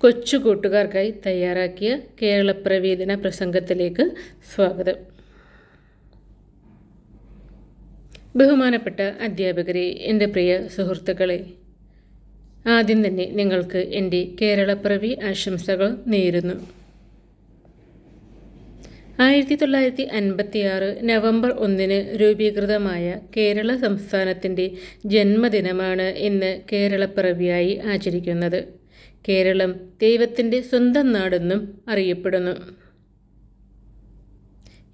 കൊച്ചു കൂട്ടുകാർക്കായി തയ്യാറാക്കിയ കേരളപ്രവേദന പ്രസംഗത്തിലേക്ക് സ്വാഗതം. ബഹുമാനപ്പെട്ട അധ്യാപകരെ എന്റെ പ്രിയ സുഹൃത്തുക്കളെ ആദ്യം തന്നെ നിങ്ങൾക്ക് എന്റെ കേരളപ്പിറവി ആശംസകൾ നേരുന്നു. ആയിരത്തി തൊള്ളായിരത്തി അൻപത്തിയാറ് നവംബർ ഒന്നിന് രൂപീകൃതമായ കേരള സംസ്ഥാനത്തിന്റെ ജന്മദിനമാണ് ഇന്ന് കേരളപ്പിറവിയായി ആചരിക്കുന്നത്. കേരളം ദൈവത്തിന്റെ സ്വന്തം നാടെന്നും അറിയപ്പെടുന്നു.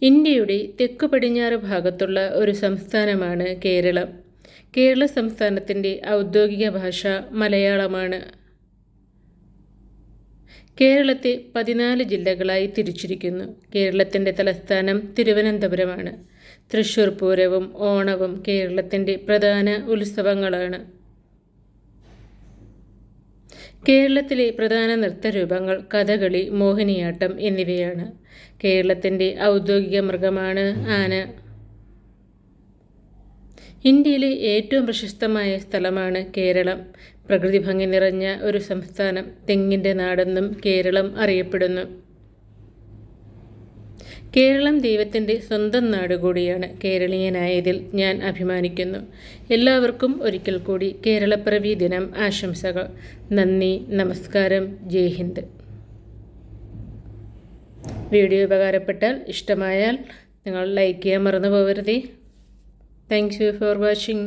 ഇന്ത്യയുടെ തെക്കു പടിഞ്ഞാറ് ഭാഗത്തുള്ള ഒരു സംസ്ഥാനമാണ് കേരളം. കേരള സംസ്ഥാനത്തിന്റെ ഔദ്യോഗിക ഭാഷ മലയാളമാണ്. കേരളത്തെ പതിനാല് ജില്ലകളായി തിരിച്ചിരിക്കുന്നു. കേരളത്തിന്റെ തലസ്ഥാനം തിരുവനന്തപുരമാണ്. തൃശ്ശൂർ പൂരവും ഓണവും കേരളത്തിന്റെ പ്രധാന ഉത്സവങ്ങളാണ്. കേരളത്തിലെ പ്രധാന നൃത്തരൂപങ്ങൾ കഥകളി മോഹിനിയാട്ടം എന്നിവയാണ്. കേരളത്തിന്റെ ഔദ്യോഗിക മൃഗമാണ് ആന. ഇന്ത്യയിലെ ഏറ്റവും പ്രശസ്തമായ സ്ഥലമാണ് കേരളം. പ്രകൃതി ഭംഗി നിറഞ്ഞ ഒരു സംസ്ഥാനം. തെങ്ങിന്റെ നാടെന്നും കേരളം അറിയപ്പെടുന്നു. കേരളം ദൈവത്തിന്റെ സ്വന്തം നാട് കൂടിയാണ് കേരളീയനായതിൽ ഞാൻ അഭിമാനിക്കുന്നു. എല്ലാവർക്കും ഒരിക്കൽ കൂടി കേരളപ്പിറവി ദിനം ആശംസകൾ. നന്ദി നമസ്കാരം ജയ് ഹിന്ദ്. വീഡിയോ ഉപകാരപ്പെട്ടാൽ ഇഷ്ടമായാൽ നിങ്ങൾ ലൈക്ക് ചെയ്യാൻ മറന്നു പോകരുതേ താങ്ക് യു ഫോർ വാച്ചിങ്